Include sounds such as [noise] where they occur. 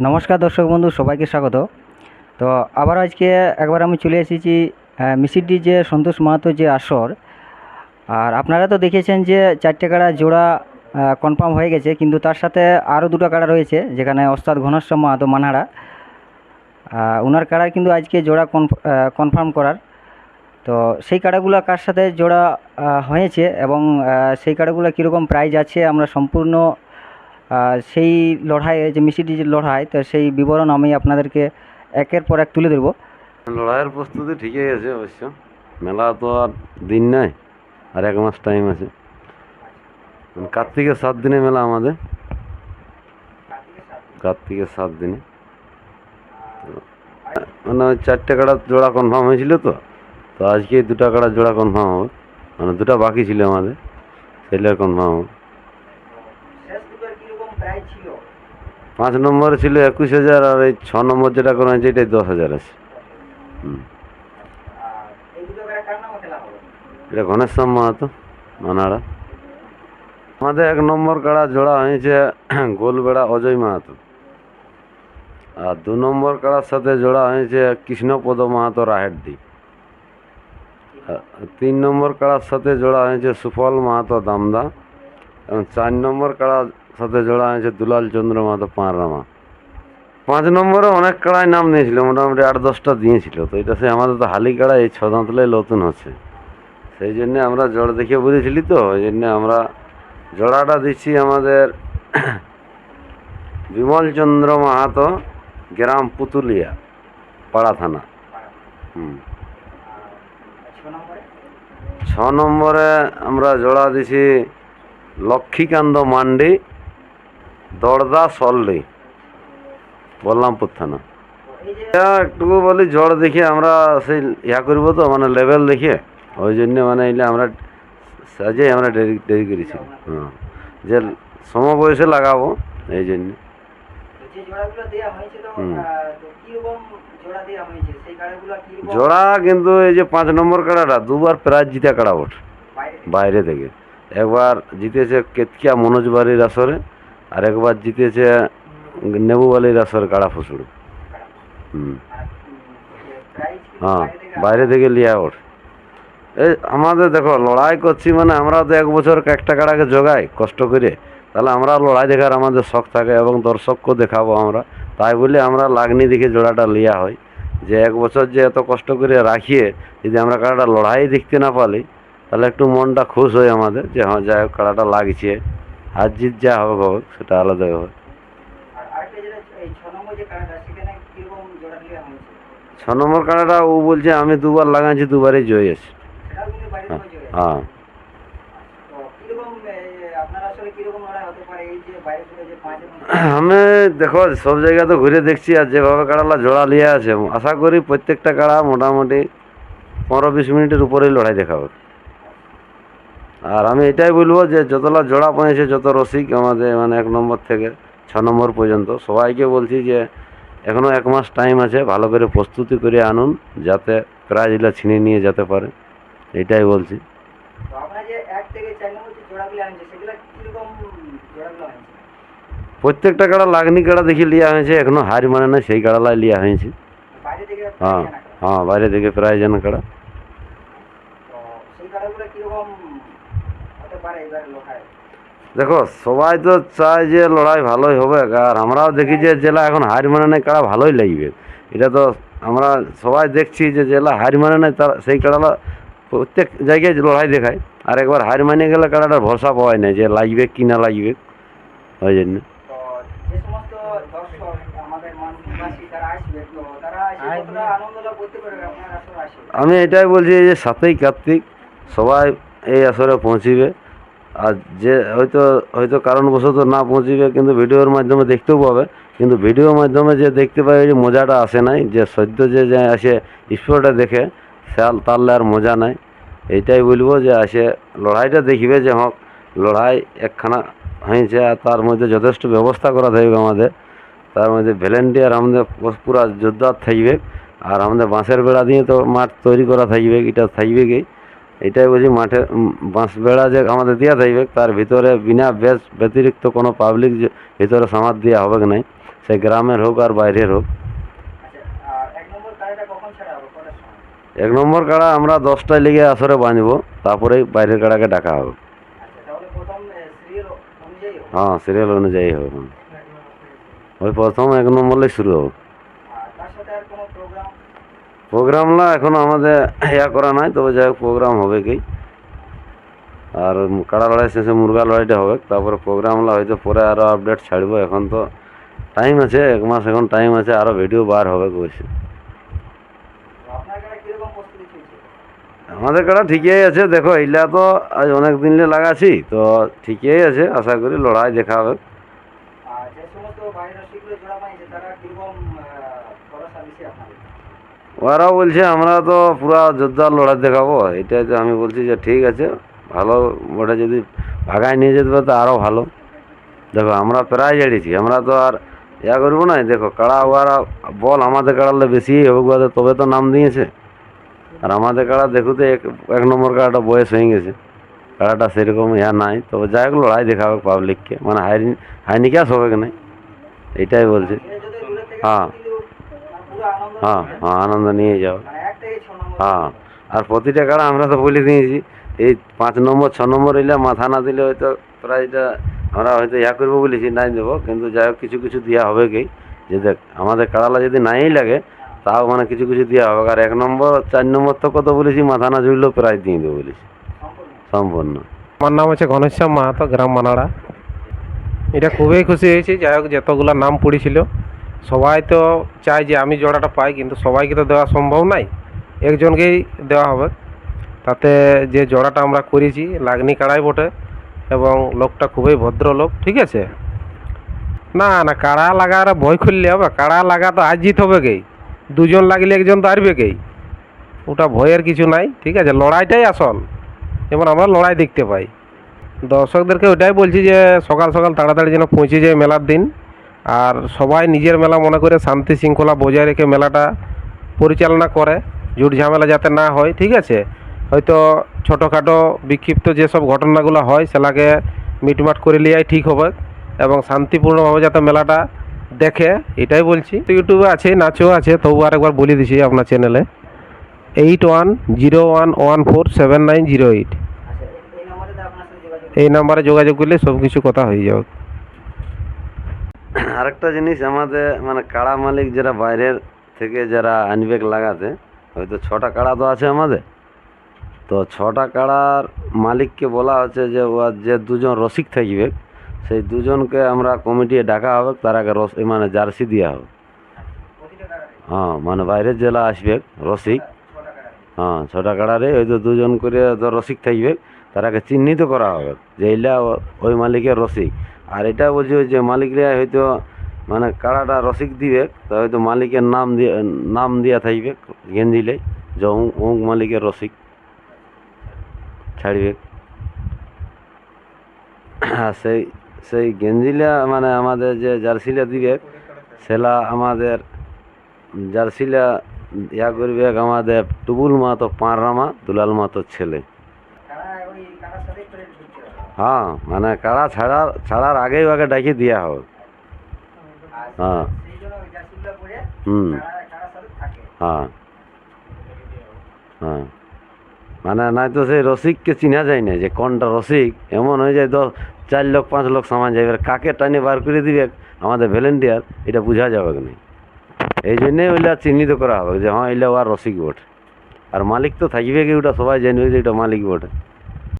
নমস্কার দর্শক বন্ধু, সবাইকে স্বাগত। তো আবার আজকে একবার আমি চলে এসেছি মিসিডি যে সন্তোষ মাহাতো যে আসর। আর আপনারা তো দেখেছেন যে চারটে কাড়া জোড়া কনফার্ম হয়ে গেছে, কিন্তু তার সাথে আরও দুটো কাড়া রয়েছে, যেখানে ওস্তাদ ঘনশ্যাম মাহাতো মানহারা। ওনার কাড়ার কিন্তু আজকে জোড়া কনফার্ম করার। তো সেই কাড়াগুলো কার সাথে জোড়া হয়েছে এবং সেই কাড়াগুলো কীরকম প্রাইজ আছে, আমরা সম্পূর্ণ সেই লড়াইয়ে যে মিসিডি যে লড়াই, তো সেই বিবরণ আমি আপনাদেরকে একের পর এক তুলে ধরবো। লড়াইয়ের প্রস্তুতি ঠিকই আছে অবশ্য। মেলা তো আর দিন নাই, আর এক মাস টাইম আছে। কার্তিকের সাত দিনে মেলা আমাদের। কার্তিকের সাত দিনে। মানে ওই চারটে কাড়া জোড়া কনফার্ম হয়েছিল তো তো আজকে দুটা কাড়া জোড়া কনফার্ম হবে। মানে দুটা বাকি ছিল আমাদের সেটা কনফার্ম হবে। পাঁচ নম্বরে ছিল একুশ হাজার, আর এই ছ নম্বর যেটা করা হয়েছে, এটাই দশ হাজার আছে। এটা ঘনেশ্যাম মাহাতো, মানাড়া। আমাদের এক নম্বর কাড়া জোড়া হয়েছে [clears throat] গোলবেড়া অজয় মাহাতো। আর দু নম্বর কাড়ার সাথে জোড়া হয়েছে কৃষ্ণপদ মাহাতো রাহেরডি আর তিন নম্বর কাড়ার সাথে জোড়া হয়েছে সুফল মাহাতো দামদা। এবং চার নম্বর কাড়ার সাথে জোড়া হয়েছে দুলাল চন্দ্র মাহাতো পাঁড়রামা পাঁচ নম্বরে অনেক কাড়ায় নাম নিয়েছিল, মোটামুটি আট দশটা দিয়েছিল। তো এটা সে আমাদের তো হালি কাড়া এই ছ দাঁতলাই নতুন হচ্ছে। সেই জন্যে আমরা জড় দেখে বুঝেছিলি তো, ওই জন্যে আমরা জড়াটা দিচ্ছি আমাদের [clears throat] বিমল চন্দ্র মাহাতো গ্রাম পুতুলিয়া, পাড়া থানা। হুম। ছ নম্বরে আমরা জোড়া দিছি লক্ষ্মীকান্ত মান্ডি। দড়দা সল্লি বললামপুর থানা একটু বলি জ্বর দেখে আমরা সেই ইয়া করব তো মানে লেভেল দেখে। ওই জন্য মানে এলে আমরা সাজে আমরা দেরি দেরি করেছি। হ্যাঁ। যে সম বয়সে লাগাবো এই জন্য। জোড়া কিন্তু এই যে পাঁচ নম্বর কাড়াটা দুবার প্রায় জিতে কাড়া ওঠ বাইরে থেকে। একবার জিতেছে কেতকিয়া মনোজ বাড়ির আসরে। আর একবার জিতেছে নেবু বালির আসরে কাড়া ফুসুড়ু। হুম। হ্যাঁ বাইরে থেকে লিয়া ওঠ। এই আমাদের দেখো, লড়াই করছি মানে আমরা তো এক বছর একটা কাড়াকে জোগাই, কষ্ট করে। তাহলে আমরা লড়াই দেখার আমাদের শখ থাকে এবং দর্শককেও দেখাবো আমরা। তাই বলে আমরা লাগনি দেখে জোড়াটা লিয়া হয় যে এক বছর যে এত কষ্ট করে রাখিয়ে যদি আমরা কাড়াটা লড়াই দেখতে না পারি, তাহলে একটু মনটা খুশ হয় আমাদের যে হ্যাঁ যাই হোক, কাড়াটা লাগছে। আর জিত যা হবে হোক সেটা আলাদা হবে। ছ নম্বর কাড়াটা ও বলছে আমি দুবার লাগাইছি দুবারই জয় আছে হ্যাঁ আমি দেখো সব জায়গা তো ঘুরে দেখছি আর যেভাবে কাড়ালা জোড়া লিয়ে আছে আশা করি প্রত্যেকটা কাড়া মোটামুটি পনেরো বিশ মিনিটের উপরেই লড়াই দেখাবে। আর আমি এটাই বলব যে যতলা জোড়া পেয়েছে যত রসিক আমাদের মানে এক নম্বর থেকে ছ নম্বর পর্যন্ত সবাইকে বলছি যে এখনও এক মাস টাইম আছে ভালো করে প্রস্তুতি করে আনুন যাতে প্রাইজগুলো ছিনিয়ে নিয়ে যেতে পারে এটাই বলছি। প্রত্যেকটা কাড়া লাগনি কাড়া দেখি লিয়া হয়েছে এখনও হার মানে না সেই কাড়ালাই লিয়া হয়েছে। হ্যাঁ হ্যাঁ বাইরে থেকে প্রায় যেন কাড়া। দেখো সবাই তো চায় যে লড়াই ভালোই হবে আর আমরাও দেখি যে জেলা এখন হার মানে নেই কাড়া ভালোই লাগবে। এটা তো আমরা সবাই দেখছি যে জেলা হার মানে নেই তার সেই কাড়ালা প্রত্যেক জায়গায় লড়াই দেখায়। আর একবার হার মানে গেলে কাড়াটার ভরসা পাওয়াই না যে লাগবে কি না লাগবে। ওই জন্য। আমি এটাই বলছি যে সাতই কার্তিক সবাই এই আসরে পৌঁছিবে। আর যে হয়তো হয়তো কারণবশত না পৌঁছিবে, কিন্তু ভিডিওর মাধ্যমে দেখতেও পাবে। কিন্তু ভিডিওর মাধ্যমে যে দেখতে পাবে যে মজাটা আসে নাই, যে সদ্য যে আসে স্পোর্টে দেখে সাল তারলে আর মজা নাই। এইটাই বলব যে আসে, লড়াইটা দেখবে যে হোক, লড়াই একখানা হয়েছে, আর তার মধ্যে যথেষ্ট ব্যবস্থা করা থাকবে আমাদের। তার মধ্যে ভ্যালেন্টিয়ার আমাদের পুরা যোদ্ধার থাকবে। আর আমাদের বাঁশের বেড়া দিয়ে তো মাঠ তৈরি করা থাকবে, এটা থাকবে কি? এটাই বলছি মাঠে উম, বাঁশ বেড়া যে আমাদের দেওয়া থাকবে তার ভিতরে বিনা বেশ ব্যতিরিক্ত কোনো পাবলিক ভিতরে সামার দেওয়া হবে কি নাই সে গ্রামের হোক আর বাইরের হোক। আচ্ছা এক নম্বর কাড়া আমরা দশটায় লেগে আসরে বাঁধবো তারপরেই বাইরের কাড়াকে ডাকা হবে। আচ্ছা হবে? হ্যাঁ সিরিয়াল অনুযায়ী হবে। ওই প্রথম এক নম্বরে শুরু হবে আর তার সাথে আর কোনো প্রোগ্রাম প্রোগ্রামলা এখনও আমাদের ইয়া করা নাই, তবে যাই হোক প্রোগ্রাম হবে কি। আর কাড়া লড়াই শেষে মুরগা লড়াইটা হবে, তারপরে প্রোগ্রামলা হয়তো পরে আরও আপডেট ছাড়বো, এখন তো টাইম আছে, এক মাস এখন টাইম আছে আরও ভিডিও বার হবে কইছে আমাদের কাড়া ঠিকই আছে, দেখো, এইলা তো আজ অনেক দিন লাগাছি, তো ঠিকই আছে, আশা করি লড়াই দেখা হবে। ওরাও বলছে, আমরা তো পুরা যোদ্ধার লড়াই দেখাবো। এটাই তো আমি বলছি যে, ঠিক আছে, ভালো, ওটা যদি ভাগায় নিয়ে যেতে পারে তো আরও ভালো। দেখো, আমরা প্রায় জেড়েছি আমরা তো আর ইয়া করব না। দেখো, কাড়া ওরা বল আমাদের কাড়ালে বেশি হবে গোয়াতে তবে তো নাম দিয়েছে। আর আমাদের কাড়া, দেখো তো, এক এক নম্বর কাড়াটা বয়স হয়ে গেছে। কাড়াটা সেরকম ইয়া নাই, তবে যাই হোক, লড়াই দেখাবে পাবলিককে মানে হাইনি হাইনিকাস হবে কি নাই? এইটাই বলছে। হ্যাঁ। হ্যাঁ হ্যাঁ আনন্দ নিয়ে যাও। হ্যাঁ আর প্রতিটা কাড়া আমরা তো বলে দিয়েছি, এই পাঁচ নম্বর, ছ নম্বর এলে মাথা না দিলে হয়তো প্রাইজটা আমরা হয়তো ইয়া করব বলেছি নাই দেবো কিন্তু যাই হোক কিছু কিছু দেওয়া হবে কি, যে দেখ, আমাদের কাড়ালা যদি নাই লাগে, তাও মানে কিছু কিছু দেওয়া হবে। আর এক নম্বর, চার নম্বর তো কত বলেছি, মাথা না জুড়লেও প্রাইজ দিয়ে দেবো বলেছি। সম্পূর্ণ সম্পূর্ণ। আমার নাম হচ্ছে ঘনশ্যাম মাহাতো, গ্রাম মানাড়া। এটা খুবই খুশি হয়েছি, যাই হোক যতগুলো নাম পড়েছিল সবাই তো চায় যে আমি জোড়াটা পাই, কিন্তু সবাইকে তো দেওয়া সম্ভব নাই। একজনকেই দেওয়া হবে। তাতে যে জোড়াটা আমরা করেছি, লাগনি কাড়াই বটে, এবং লোকটা খুবই ভদ্রলোক, ঠিক আছে? না না, কাড়া লাগার ভয় খুললে হবে। কাড়া লাগা তো আজ জিত হবে গেই দুজন লাগলে একজন তো হারবে গেই ওটা ভয়ের কিছু নাই, ঠিক আছে? লড়াইটাই আসল। যেমন আমরা লড়াই দেখতে পাই। দর্শকদেরকে ওটাই বলছি যে, সকাল সকাল তাড়াতাড়ি যেন পৌঁছে যায় মেলার দিন। আর সবাই নিজের মেলা মনে করে শান্তি শৃঙ্খলা বজায় রেখে মেলাটা পরিচালনা করে। ঝুট ঝামেলা যাতে না হয়, ঠিক আছে? হয়তো ছোটোখাটো বিক্ষিপ্ত যেসব ঘটনাগুলো হয়, সেলাকে মিটমাট করে লিয়াই ঠিক হবে এবং শান্তিপূর্ণভাবে যাতে মেলাটা দেখে, এটাই বলছি। তো ইউটিউবে আছে, নাচও আছে, তবু আরেকবার বলে দিছি আপনার চ্যানেলে eight one zero one one four seven nine zero eight এই নাম্বারে যোগাযোগ করলে সব কিছু কথা হয়ে যাবে। [clears throat] আরেকটা জিনিস আমাদের মানে কাড়া মালিক যারা বাইরের থেকে যারা আনবেক লাগাতে, হয়তো ছটা কাড়া তো আছে আমাদের। তো ছটা কাড়ার মালিককে বলা হচ্ছে যে, ও যে দুজন রসিক থাকবে সেই দুজনকে আমরা কমিটি ডাকা হবে তার আগে রস মানে জার্সি দেওয়া হবে হ্যাঁ মানে বাইরের জেলা আসবে রসিক। হ্যাঁ ছটা কাড়ারে হয়তো দুজন করে তো রসিক থাকবে তারাকে চিহ্নিত করা হবে যে এইটা ওই মালিকের রসিক। আর এটা বলছি যে মালিকরা হয়তো মানে কাড়াটা রসিক দিবে, তা হয়তো মালিকের নাম দিয়ে, নাম দিয়া থাকবে গেঞ্জিলে যে অমুক মালিকের রসিক ছাড়বে। আর সেই সেই গেঞ্জিলা মানে আমাদের যে জার্সিলা দিবে, সেলা আমাদের জার্সিলা ইয়া করবে আমাদের টুবুল মা মাতো পাঁড়রামা দুলাল মাতো ছেলে কাড়া ওই কাড়ার সাথে করে ঢুকতে হবে হ্যাঁ মানে কাড়া ছাড়ার ছাড়ার আগেই ওকে ডাকি দেওয়া হবে হ্যাঁ। হুম। হ্যাঁ। হ্যাঁ। মানে নাই তো সেই রসিককে চিনা যায় না যে কোনটা রসিক। এমন হয়ে যায় দশ চার লোক, পাঁচ লোক সামান যাবে কাকে টানে বার করে দিবে আমাদের ভ্যালেন্টিয়ার এটা বোঝা যাবে না এই জন্যে ওইটা চিহ্নিত করা হবে যে হ্যাঁ এলে ও আর রসিক বটে। আর মালিক তো থাকবে কি ওটা সবাই জানবে যে এটা মালিক বটে।